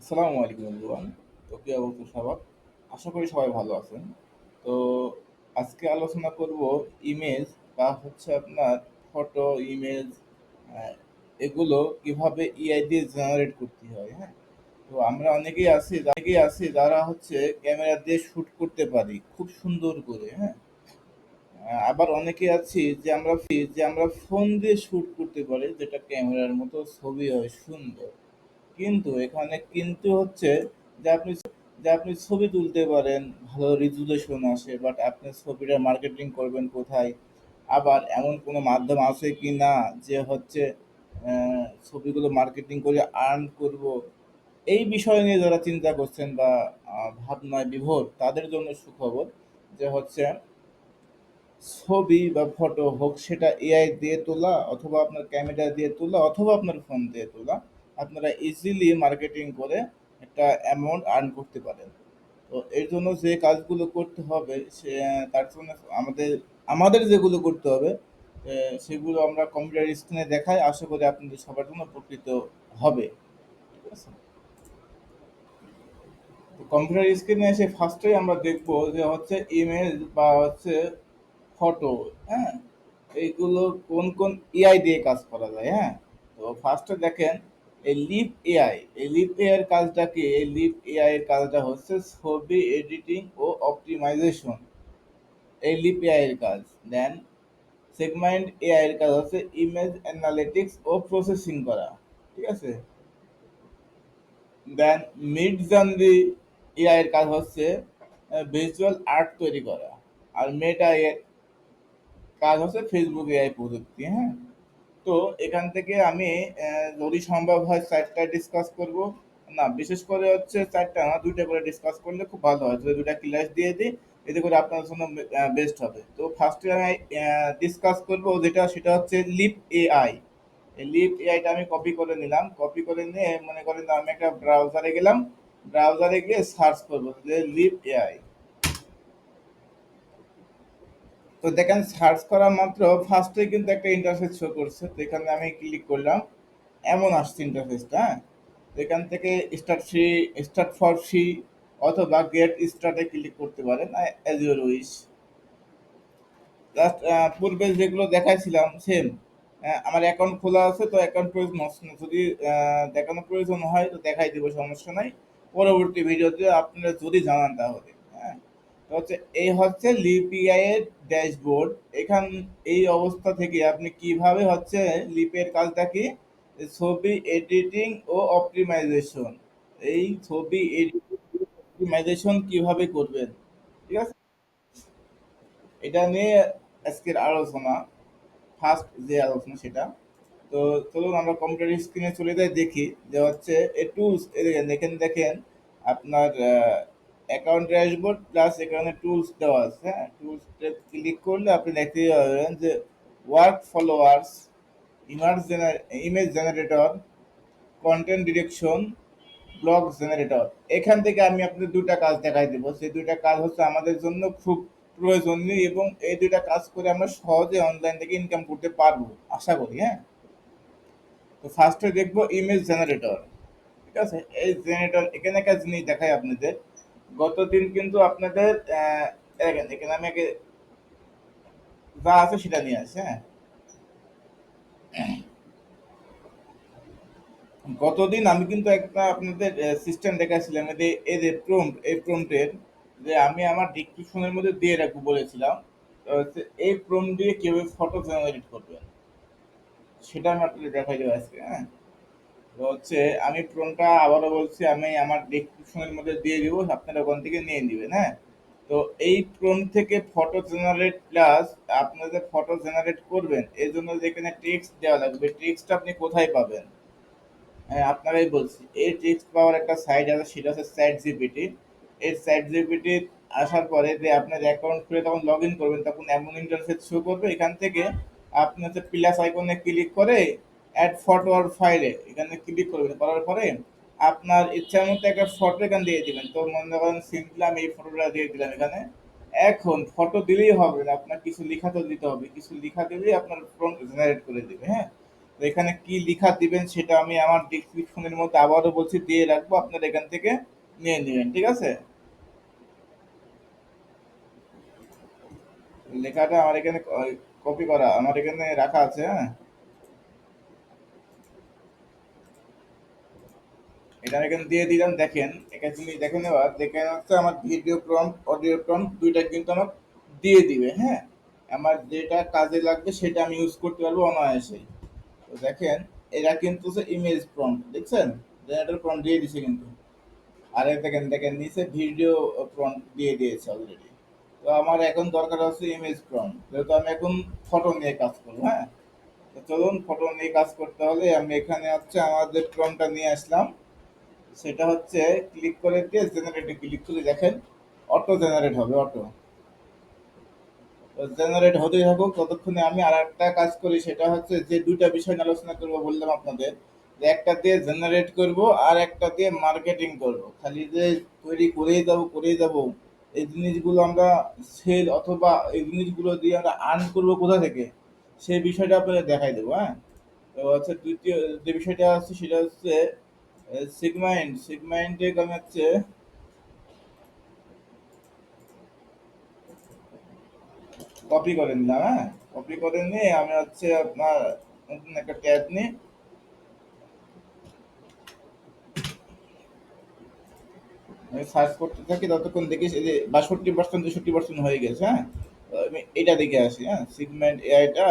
আসসালামু আলাইকুম এভরিওয়ান। তো কি অবস্থা সবার? আশা করি সবাই ভালো আছেন। তো আজকে আলোচনা করব ইমেজ বা হচ্ছে আপনার ফটো ইমেজ এগুলো কীভাবে এআই দিয়ে জেনারেট করতে হয় হ্যাঁ? তো আমরা অনেকেই আছি অনেকেই আছি যারা হচ্ছে ক্যামেরা দিয়ে শুট করতে পারি, খুব সুন্দর করে হ্যাঁ? আবার অনেকে আছি যে আমরা যে আমরা ফোন দিয়ে শ্যুট করতে পারি, যেটা ক্যামেরার মতো ছবি হয়, সুন্দর। কিন্তু এখানে কিন্তু হচ্ছে যে আপনি যে আপনি ছবি তুলতে পারেন, ভালো রেজুলেশন আসে বাট আপনি ছবিটা মার্কেটিং করবেন কোথায়? আবার এমন কোনো মাধ্যম আছে কি না যে হচ্ছে ছবিগুলো মার্কেটিং করে আর্ন করব? এই বিষয় নিয়ে যারা চিন্তা করছেন বা ভাবনায় বিভোর, তাদের জন্য সুখবর যে হচ্ছে, ছবি বা ফটো হোক, সেটা এআই দিয়ে তোলা অথবা আপনার ক্যামেরা দিয়ে তোলা অথবা আপনার ফোন দিয়ে তোলা। আপনারা ইজিলি মার্কেটিং করে একটা অ্যামাউন্ট আর্ন করতে পারেন। তো এর জন্য যে কাজগুলো করতে হবে, সে, তার জন্য আমাদের আমাদের যেগুলো করতে হবে সেগুলো আমরা কম্পিউটার স্ক্রিনে দেখাই, আশা করি আপনাদের সবার জন্য উপকৃত হবে। ঠিক আছে? তো কম্পিউটার স্ক্রিনে এসে ফার্স্টেই আমরা দেখব যে হচ্ছে ইমেজ বা হচ্ছে ফটো হ্যাঁ? এইগুলো কোন কোন এআই দিয়ে কাজ করা যায় হ্যাঁ? তো ফার্স্টে দেখেন এই লিপ এআই, এই লিপ এআই এর কাজটা কি? এই লিপ এআই এর কাজটা হচ্ছে ছবি এডিটিং ও অপটিমাইজেশন। এই লিপ এআই এর কাজ। দেন সেগমেন্ট এআই এর কাজ হচ্ছে ইমেজ অ্যানালিটিক্স ও প্রসেসিং করা। ঠিক আছে? দেন মিড জার্নি এআই এর কাজ হচ্ছে ভিজুয়াল আর্ট তৈরি করা। আর মেটা এর কাজ হচ্ছে ফেসবুক এআই প্রযুক্তি হ্যাঁ? তো এখান থেকে আমি যদি সম্ভব হয় চারটা ডিসকাস করব। না, বিশেষ করে হচ্ছে চারটা না, দুইটা করে ডিসকাস করলে খুব ভালো হয়। যদি দুইটা ক্লাস দিয়ে দিই, এতে করে আপনার জন্য বেস্ট হবে। তো ফার্স্টে আমি ডিসকাস করব যেটা, সেটা হচ্ছে লিপ এআই লিপ এআইটা আমি কপি করে নিলাম। কপি করে নিয়ে মনে করেন আমি একটা ব্রাউজারে গেলাম। ব্রাউজারে গিয়ে সার্চ করব যে লিপ এআই তো দেখেন সার্চ করা মাত্র ফার্স্টে কিন্তু একটা ইন্টারফেস শো করছে। তো এখানে আমি ক্লিক করলাম। এমন আসছে ইন্টারফেসটা হ্যাঁ? এখান থেকে start free start for free অথবা গেট স্টার্টে ক্লিক করতে পারেন অ্যাজ ইউর উইশ জাস্ট পূর্বে যেগুলো দেখাইছিলাম সেম আমার অ্যাকাউন্ট খোলা আছে তো অ্যাকাউন্ট প্রয়োজন যদি আহ, দেখানোর প্রয়োজন হয় তো দেখাই দেবো সমস্যা নাই। পরবর্তী ভিডিওতে আপনারা যদি জানান তাহলে। হ্যাঁ হচ্ছে, এই হচ্ছে লিপিআই এর ড্যাশবোর্ড। এখান, এই অবস্থা থেকে আপনি কীভাবে হচ্ছে লিপের কাজটা কি? ছবি এডিটিং ও অপটিমাইজেশন। এই ছবি এডিটিং অপটিমাইজেশন কীভাবে করবেন? ঠিক আছে? এটা নিয়ে আজকের আলোচনা ফার্স্ট যে আলোচনা সেটা। তো চলুন আমরা কম্পিউটার স্ক্রিনে চলে যাই, দেখি যে হচ্ছে এ টুলস দেখেন দেখেন দেখেন, আপনার অ্যাকাউন্ট ড্যাশবোর্ড প্লাস এখানে টুলস দেওয়া আছে হ্যাঁ? টুলস ক্লিক করলে আপনি দেখতে পাবেন যে work followers emerge image generator content direction blog generator এখান থেকে আমি আপনাদের দুটা কাজ দেখাই দেবো। সেই দুইটা কাজ হচ্ছে আমাদের জন্য খুব প্রয়োজনীয় এবং এই দুইটা কাজ করে আমরা সহজে অনলাইন থেকে ইনকাম করতে পারব, আশা করি হ্যাঁ? তো ফার্স্টে দেখব ইমেজ জেনারেটর ঠিক আছে? এই জেনারেটর এখানে একটা জিনিস দেখাই আপনাদের। গতদিন কিন্তু আপনাদের এখানে আমি আগে যা আছে সেটা নিয়ে আসি হ্যাঁ। গতদিন আমি কিন্তু একটা আপনাদের সিস্টেম দেখাচ্ছিলাম এই যে এই যে প্রম্পট এই প্রম্পটের যে আমি আমার ডিসক্রিপশনের মধ্যে দিয়ে রাখব বলেছিলাম এই প্রম্পট দিয়ে কীভাবে ফটো জেনারেট করবেন, সেটা আমি আপনাদের দেখাই দেবো আজকে হ্যাঁ। তো হচ্ছে আমি প্রম্পটটা আবারও বলছি, আমি আমার ডিসক্রিপশনের মধ্যে দিয়ে দিব, আপনারা ওখান থেকে নিয়ে নেবেন হ্যাঁ? তো এই প্রম্পট থেকে ফটো জেনারেট প্লাস আপনাদের ফটো জেনারেট করবেন, এর জন্য যেখানে টেক্সট দেওয়া লাগবে টেক্সটটা আপনি কোথায় পাবেন? হ্যাঁ আপনারাই বলছি, এই টেক্সট পাওয়ার একটা সাইট আছে, সেটা হচ্ছে স্যাট জিপিটি এই স্যাট জিপিটি আসার পরে যে আপনার অ্যাকাউন্ট খুলে তখন লগ ইন করবেন, তখন এমন ইন্টারফেস শো করবে, এখান থেকে আপনি হচ্ছে প্লাস আইকনে ক্লিক করে অ্যাড ফটো আর ফাইলে এখানে ক্লিক করবেন। করার পরে আপনার ইচ্ছা মতো একটা ফটো এখানে দিয়ে দিবেন। তো মনে করেন সিম্পলি আমি এই ফটোটা দিয়ে দিলাম এখানে। এখন ফটো দিলেই হবে না। আপনার কিছু লেখা তো দিতে হবে। কিছু লেখা দিলেই আপনার ফ্রন্ট জেনারেট করে দিবে হ্যাঁ? তো এখানে কি লেখা দিবেন সেটা আমি আমার ডিসক্রিপশনের মধ্যে আবারও বলছি, দিয়ে রাখব। আপনার এখান থেকে নিয়ে নেবেন, ঠিক আছে? লেখাটা আমার এখানে কপি করা, আমার এখানে রাখা আছে হ্যাঁ? এখানে দিয়ে দিলাম, দেখেন, এখানে তুমি দেখেন এবার দেখেন হচ্ছে আমার ভিডিও প্রম্পট অডিও প্রম্পট দুইটা কিন্তু আমার দিয়ে দিবে হ্যাঁ? আমার যেটা কাজে লাগবে সেটা আমি ইউজ করতে পারব অনায়াসেই তো দেখেন এটা কিন্তু ইমেজ প্রম্পট দেখছেন? জেনারেটর প্রম্পট দিয়ে দিছে কিন্তু। আর দেখেন দেখেন, নিচে ভিডিও প্রম্পট দিয়ে দিয়েছে অলরেডি তো আমার এখন দরকার হচ্ছে ইমেজ প্রম্পট যেহেতু আমি এখন ফটো নিয়ে কাজ করব হ্যাঁ? তো চলুন ফটো নিয়ে কাজ করতে হলে আমি এখানে হচ্ছে আমাদের প্রম্পটটা নিয়ে আসলাম। সেটা হচ্ছে ক্লিক করে দিয়ে জেনারেটে ক্লিক করে দেখেন অটো জেনারেট হবে অটো জেনারেট হতেই থাকুক, ততক্ষণে আমি আর একটা কাজ করি, সেটা হচ্ছে যে দুইটা বিষয় নিয়ে আলোচনা করব বললাম আপনাদের। যে একটা দিয়ে জেনারেট করব আর একটা দিয়ে মার্কেটিং করব। খালি যে তৈরি করেই যাব করেই যাব, এই জিনিসগুলো আমরা সেল অথবা এই জিনিসগুলো দিয়ে আমরা আর্ন করব কোথা থেকে? সেই বিষয়টা আপনাদের দেখাই দেবো হ্যাঁ? তো হচ্ছে দ্বিতীয় যে বিষয়টা আছে, সেটা হচ্ছে সিগমাইন্ড সিগমাইন্ডে আমি হচ্ছে। কপি করে নিলাম হ্যাঁ? কপি করে নিয়ে আমি হচ্ছে আপনার নতুন একটা ট্যাব নিই। আমি সার্চ করতে থাকি, ততক্ষণ দেখি যে বাষট্টি পার্সেন্ট তেষট্টি পার্সেন্ট হয়ে গেছে হ্যাঁ? আমি এটা দেখে আসি হ্যাঁ? সিগমেন্ট এআইটা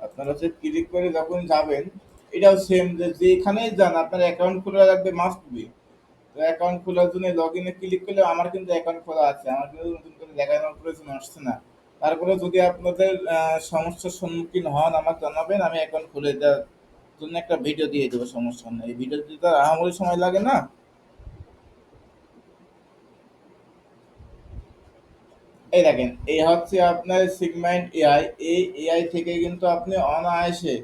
আপনারা হচ্ছে ক্লিক করে যখন যাবেন এটাও সেম যে যেখানেই যান, আপনার অ্যাকাউন্ট খোলা রাখবে মাস্ট বি তো অ্যাকাউন্ট খোলার জন্য লগ ইনে ক্লিক করলে আমার কিন্তু অ্যাকাউন্ট খোলা আছে, আমার কিন্তু নতুন করে দেখানোর প্রয়োজন আসছে না। তারপরে যদি আপনাদের সমস্যার সম্মুখীন হন আমার জানাবেন, আমি অ্যাকাউন্ট খুলে দেওয়ার জন্য একটা ভিডিও দিয়ে দেবো, সমস্যা নেই। এই ভিডিও দিতে আর আহামরি সময় লাগে না। এই দেখেন, এই হচ্ছে আপনার সিগমেন্ট এআই এই এআই থেকে কিন্তু আপনি অনায়াসে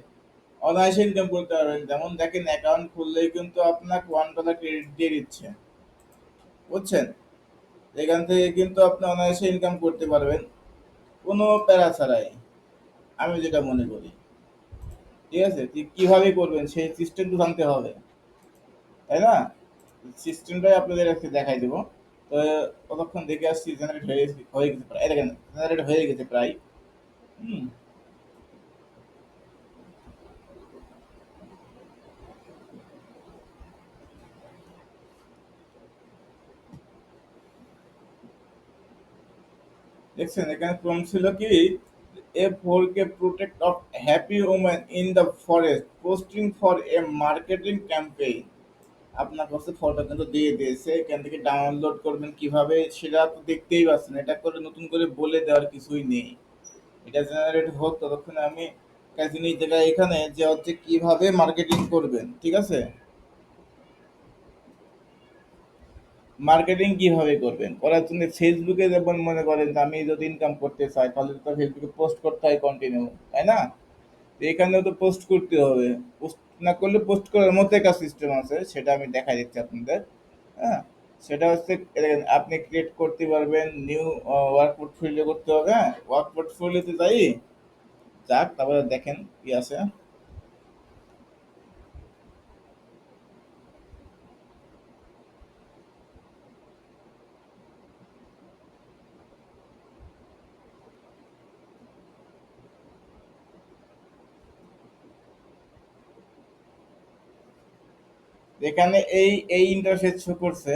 অনায়াসে ইনকাম করতে পারবেন। যেমন দেখেন অ্যাকাউন্ট খুললেই কিন্তু আপনাকে ওয়ান ডলার ক্রেডিট দিয়ে দিচ্ছে। বুঝছেন? এখান থেকে কিন্তু আপনি অনায়াসে ইনকাম করতে পারবেন। কোনো প্যারা ছাড়াই। আমি যেটা মনে করি। ঠিক আছে? কীভাবে করবেন? সেই সিস্টেম তো জানতে হবে। তাই না? সিস্টেমটাই আপনাদের আজকে দেখাই দেবো। তো ততক্ষণ দেখে আসছি? জেনারেট হয়ে হয়ে গেছে প্রায়। দেখেন জেনারেট হয়ে গেছে প্রায়। হুম। দেখছেন, এখানে প্রম ছিল কি, a four K protect of happy women in the forest posting for a marketing campaign আপনার কাছে ফটো কিন্তু দিয়ে দিয়েছে, এখান থেকে ডাউনলোড করবেন কীভাবে, সেটা তো দেখতেই পাচ্ছেন, এটা করে নতুন করে বলে দেওয়ার কিছুই নেই। এটা জেনারেট হোক, ততক্ষণে আমি একটা জিনিস দেখা এখানে, যে হচ্ছে কীভাবে মার্কেটিং করবেন, ঠিক আছে? মার্কেটিং কীভাবে করবেন? করার জন্য ফেসবুকে যেমন মনে করেন যে আমি যদি ইনকাম করতে চাই, তাহলে তো ফেসবুকে পোস্ট করতে হয় কন্টিনিউ তাই না? এখানেও তো পোস্ট করতে হবে। পোস্ট না করলে পোস্ট করার মতো একটা সিস্টেম আছে, সেটা আমি দেখাই দিচ্ছি আপনাদের। হ্যাঁ? সেটা হচ্ছে আপনি ক্রিয়েট করতে পারবেন নিউ ওয়ার্ক পোর্টফোলিও করতে হবে হ্যাঁ? ওয়ার্ক পোর্টফোলিওতে যাই, যাক, তারপরে দেখেন কি আছে। এখানে এই এই ইন্টারফেস শো করছে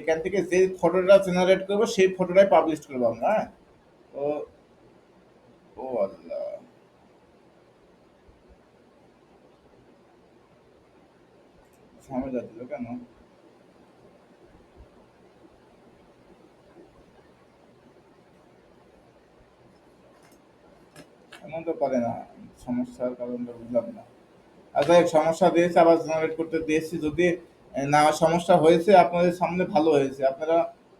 এখান থেকে যে ফটোটা জেনারেট করব, সেই ফটোটাই পাবলিশ করব আমরা হ্যাঁ? ও ও আল্লাহ। ঝামেলা দিল কেন? এমন তো পারে না, সমস্যার কারণটা বুঝলাম না। এক সমস্যা দিয়েছে, আবার জেনারেট করতে দিয়েছি। যদি না, সমস্যা হয়েছে, আপনাদের সামনে ভালো হয়েছে। আপনারা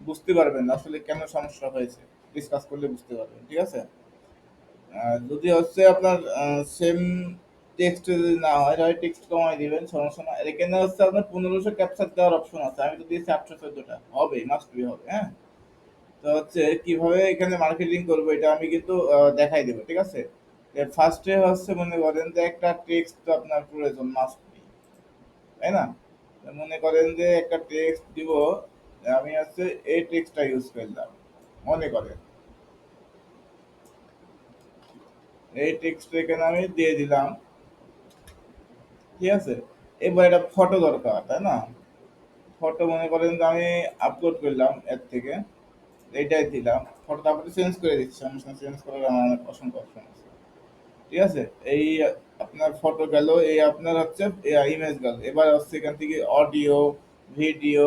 বুঝতে পারবেন আসলে কেন সমস্যা হয়েছে। ডিসকাস করলে বুঝতে পারবেন, ঠিক আছে? যদি হচ্ছে আপনার সেম টেক্সট যদি না হয়, তাহলে টেক্সট কমাই দিবেন, সমস্যা না। এখানে হচ্ছে আপনার পনেরোশো ক্যাপচার দেওয়ার অপশন আছে। আমি তো দিয়েছি আটশো চোদ্দোটা। হবে মাস্ট বি হবে হ্যাঁ? তো হচ্ছে কীভাবে এখানে মার্কেটিং করব, এটা আমি কিন্তু দেখাই দেবো, ঠিক আছে? ফার্স্টে হচ্ছে মনে করেন যে একটা টেক্সট তো আপনার প্রয়োজন মাস্ট বি তাই না? মনে করেন যে একটা টেক্সট দিব, আমি হচ্ছে এই টেক্সটটা ইউজ করলাম, মনে করেন। এই টেক্সট এখানে আমি দিয়ে দিলাম, ঠিক আছে? এবার একটা ফটো দরকার, তাই না? ফটো মনে করেন যে আমি আপলোড করলাম এর থেকে, এইটাই দিলাম ফটো তারপরে চেঞ্জ করে দিচ্ছি সঙ্গে চেঞ্জ করার আমার অসংখ্য অপশন আছে। ঠিক আছে? এই আপনার ফটো গেল, এই আপনার হচ্ছে ইমেজ গেল। এবার হচ্ছে এখান থেকে অডিও ভিডিও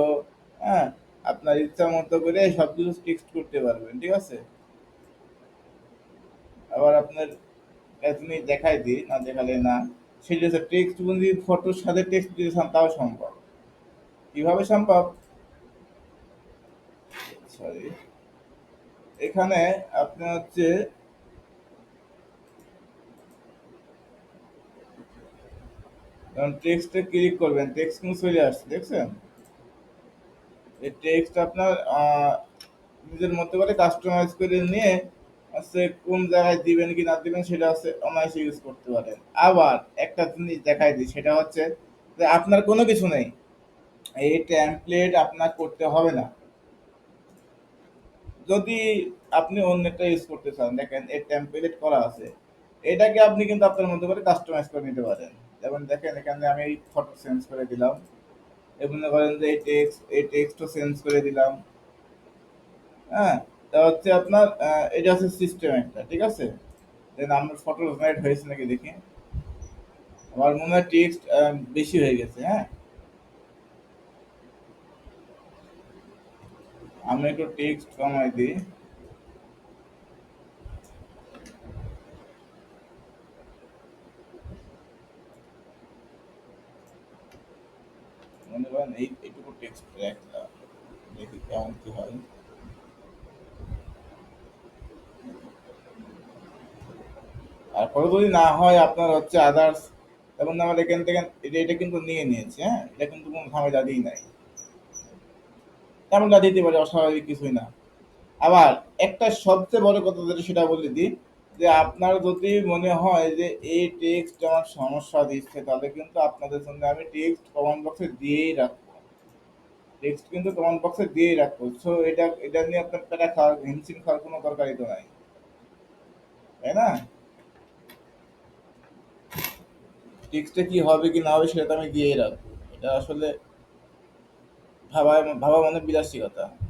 হ্যাঁ? আপনার ইচ্ছা মতো করে সব কিছু টেক্সট করতে পারবেন, ঠিক আছে? আবার আপনার তুমি দেখাই দিই, না দেখালে না। সেটা হচ্ছে টেক্সট যদি ফটোর সাথে টেক্সট দিতে চান তাও সম্ভব। কীভাবে সম্ভব? সরি এখানে আপনি হচ্ছে যখন টেক্সটে ক্লিক করবেন টেক্সট কিন্তু চলে আসছে, দেখছেন? এই টেক্সট আপনার নিজের মতো করে কাস্টমাইজ করে নিয়ে হচ্ছে কোন জায়গায় দিবেন কি না দিবেন সেটা হচ্ছে অনায়াসে ইউজ করতে পারেন। আবার একটা জিনিস দেখাই দিই, সেটা হচ্ছে যে আপনার কোনো কিছু নেই, এই টেমপ্লেট আপনার করতে হবে না। যদি আপনি অন্যটা ইউজ করতে চান, দেখেন এই টেমপ্লেট করা আছে, এটাকে আপনি কিন্তু আপনার মতো করে কাস্টমাইজ করে নিতে পারেন। যেমন দেখেন এখানে আমি এই ফটো চেঞ্জ করে দিলাম। এবং মনে করেন যে এই টেক্সট এই টেক্সটও চেঞ্জ করে দিলাম। হ্যাঁ তা হচ্ছে আপনার এটা হচ্ছে সিস্টেম একটা, ঠিক আছে? দেন আমার ফটো জেনারেট হয়েছে নাকি দেখি। আমার মনে হয় টেক্সট বেশি হয়ে গেছে হ্যাঁ? আমি একটু টেক্সট কমাই দিই। মনে করেন এই এইটুকু টেক্সট দেখি কেমন কি হয়। তারপরে যদি না হয় আপনার হচ্ছে আদার্স তখন আমার এখান থেকে এটা এটা কিন্তু নিয়ে নিয়েছে হ্যাঁ? এটা কিন্তু কোনো ঝামেলা দিই নাই। ঝামেলা দিতে পারে, অস্বাভাবিক কিছুই না। আবার একটা সবচেয়ে বড় কথা যেটা সেটা বলে দিই যে আপনার যদি মনে হয় যে এই টেক্সট আমার সমস্যা দিচ্ছে, তাহলে কিন্তু আপনাদের জন্য আমি টেক্সট কমেন্ট বক্সে দিয়েই রাখব। টেক্সট কিন্তু কমেন্ট বক্সে দিয়েই রাখব। সো এটা এটা নিয়ে আপনার প্যারা খাওয়ার হিমশিম খাওয়ার কোনো দরকারই তো নাই। তাই না? টেক্সটে কি হবে, কি না হবে, সেটা তো আমি দিয়েই রাখব। এটা আসলে ভাবা ভাবা মানে বিলাসিকতা। তো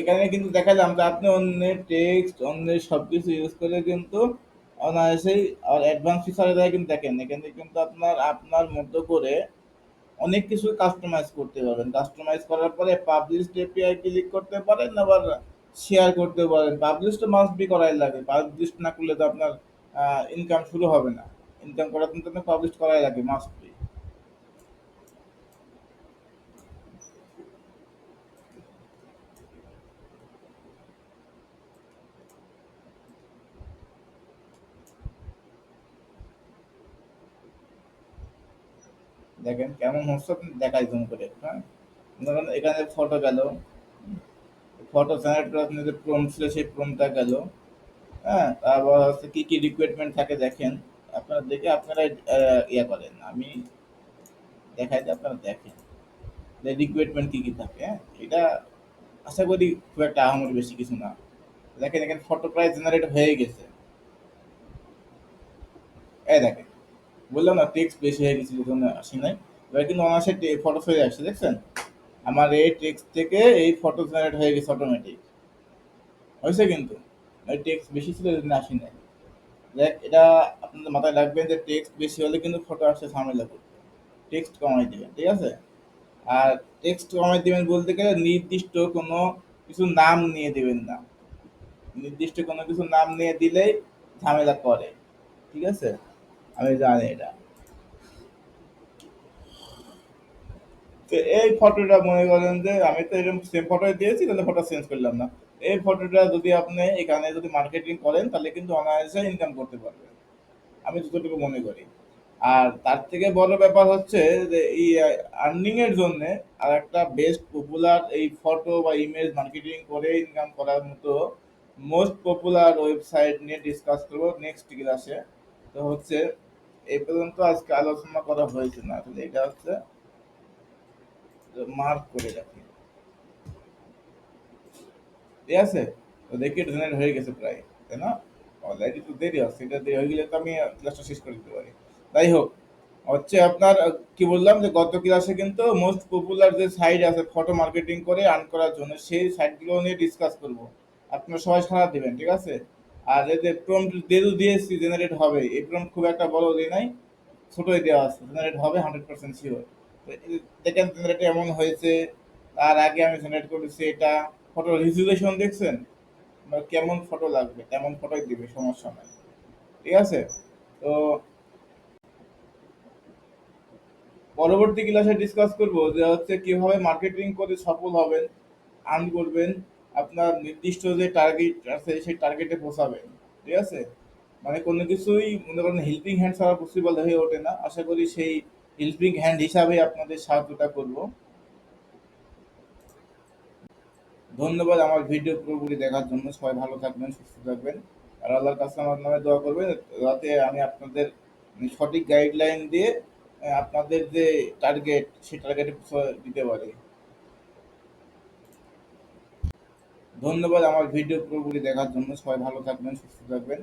এখানে কিন্তু দেখালাম যে আপনি অন্যের টেক্সট অন্যের সবকিছু ইউজ করে কিন্তু অনায়াসেই আর অ্যাডভান্স ফিচারে দেয় কিন্তু দেখেন, এখানে কিন্তু আপনার আপনার মতো করে অনেক কিছু কাস্টমাইজ করতে পারবেন। কাস্টমাইজ করার পরে পাবলিশ এপিআই ক্লিক করতে পারেন, আবার শেয়ার করতে পারেন। পাবলিশ তো মাস্ট বি করাই লাগে। পাবলিশ না করলে তো আপনার ইনকাম শুরু হবে না। ইনকাম করার জন্য পাবলিশ করাই লাগে মাস্ট বি দেখেন কেমন হচ্ছে আপনি দেখাই জুম করে হ্যাঁ? ধরুন এখানে ফটো গেল ফটো জেনারেট করার জন্য যে প্রম ছিল, সেই প্রমটা গেল হ্যাঁ? তারপর হচ্ছে কী কী রিকোয়ারমেন্ট থাকে দেখেন, আপনারা দেখে আপনারা ইয়ে করেন, আমি দেখাই যে আপনারা দেখেন, যে রিকোয়ারমেন্ট কী কী থাকে হ্যাঁ? এটা আশা করি খুব একটা আহামরি বেশি কিছু না। দেখেন এখানে ফটো প্রায় জেনারেট হয়ে গেছে। এই দেখেন বললাম না টেক্সট বেশি হয়ে গেছিল জন্য আসি নাই। এবার কিন্তু অনায়াসে ফটো চলে আসছে, দেখছেন? আমার এই টেক্সট থেকে এই ফটো জেনারেট হয়ে গেছে অটোমেটিক হয়েছে কিন্তু। এই টেক্সট বেশি ছিল, এই আসি নাই। দেখ এটা আপনাদের মাথায় রাখবেন যে টেক্সট বেশি হলে কিন্তু ফটো আসতে ঝামেলা করবে। টেক্সট কমাই দেবেন, ঠিক আছে? আর টেক্সট কমাই দিবেন বলতে গেলে নির্দিষ্ট কোনো কিছু নাম নিয়ে দেবেন না। নির্দিষ্ট কোনো কিছু নাম নিয়ে দিলেই ঝামেলা করে, ঠিক আছে? আমি জানি এটা। তো এই ফটোটা মনে করেন যে আমি তো এরকম সেম ফটো দিয়েছি, তাহলে ফটো চেঞ্জ করলাম না। এই ফটোটা যদি আপনি এখানে যদি মার্কেটিং করেন, তাহলে কিন্তু অনায়াসে ইনকাম করতে পারবেন। আমি যতটুকু মনে করি। আর তার থেকে বড় ব্যাপার হচ্ছে যে এই আর্নিং এর জন্য আর একটা বেস্ট পপুলার এই ফটো বা ইমেজ মার্কেটিং করে ইনকাম করার মতো মোস্ট পপুলার ওয়েবসাইট নিয়ে ডিসকাস করব নেক্সট ক্লাসে তো হচ্ছে এই পর্যন্ত আজকে আলোচনা করা হয়েছে না, আসলে এটা হচ্ছে মার্ক করে রাখি। ঠিক আছে? তো দেখি জেনারেট হয়ে গেছে প্রায়, তাই না? অলরেডি তো দেরি আছে, এটা দেরি হয়ে গেলে তো আমি ক্লাসটা শেষ করে দিতে পারি। যাই হোক, হচ্ছে আপনার কি বললাম যে গত ক্লাসে কিন্তু মোস্ট পপুলার যে সাইট আছে ফটো মার্কেটিং করে আর্ন করার জন্য সেই সাইটগুলো নিয়ে ডিসকাস করব। আপনারা সবাই সারা দিবেন, ঠিক আছে? আর যে প্রম্পট যেহেতু দিয়েছি জেনারেট হবে। এই প্রম্পট খুব একটা বড় দিয়ে নাই, ছোটই দেওয়া আছে। জেনারেট হবে হান্ড্রেড পার্সেন্ট শিওর দেখেন জেনারেট এমন হয়েছে, তার আগে আমি জেনারেট করেছি এটা। ফটো রিজুলেশন দেখছেন? কেমন ফটো লাগবে? তেমন ফটোই দিবে, সমস্যা নাই। ঠিক আছে? তো পরবর্তী ক্লাসে ডিসকাস করব যে হচ্ছে কীভাবে মার্কেটিং করে সফল হবেন আর্ন করবেন। আপনার নির্দিষ্ট যে টার্গেট আছে, সেই টার্গেটে পৌঁছাবেন ঠিক আছে? মানে কোনো কিছুই মনে করেন হেল্পিং হ্যান্ড ছাড়া পসিবল হয়ে ওঠে না। আশা করি সেই হেল্পিং হ্যান্ড হিসাবে আপনাদের সাহায্যটা করব। ধন্যবাদ আমার ভিডিও পুরোপুরি দেখার জন্য। সবাই ভালো থাকবেন, সুস্থ থাকবেন। আর আল্লাহর কাছে আমার নামে দোয়া করবেন, যাতে আমি আপনাদের সঠিক গাইডলাইন দিয়ে আপনাদের যে টার্গেট সেই টার্গেটে দিতে পারি। ধন্যবাদ আমার ভিডিও পুরোপুরি দেখার জন্য। সবাই ভালো থাকবেন সুস্থ থাকবেন।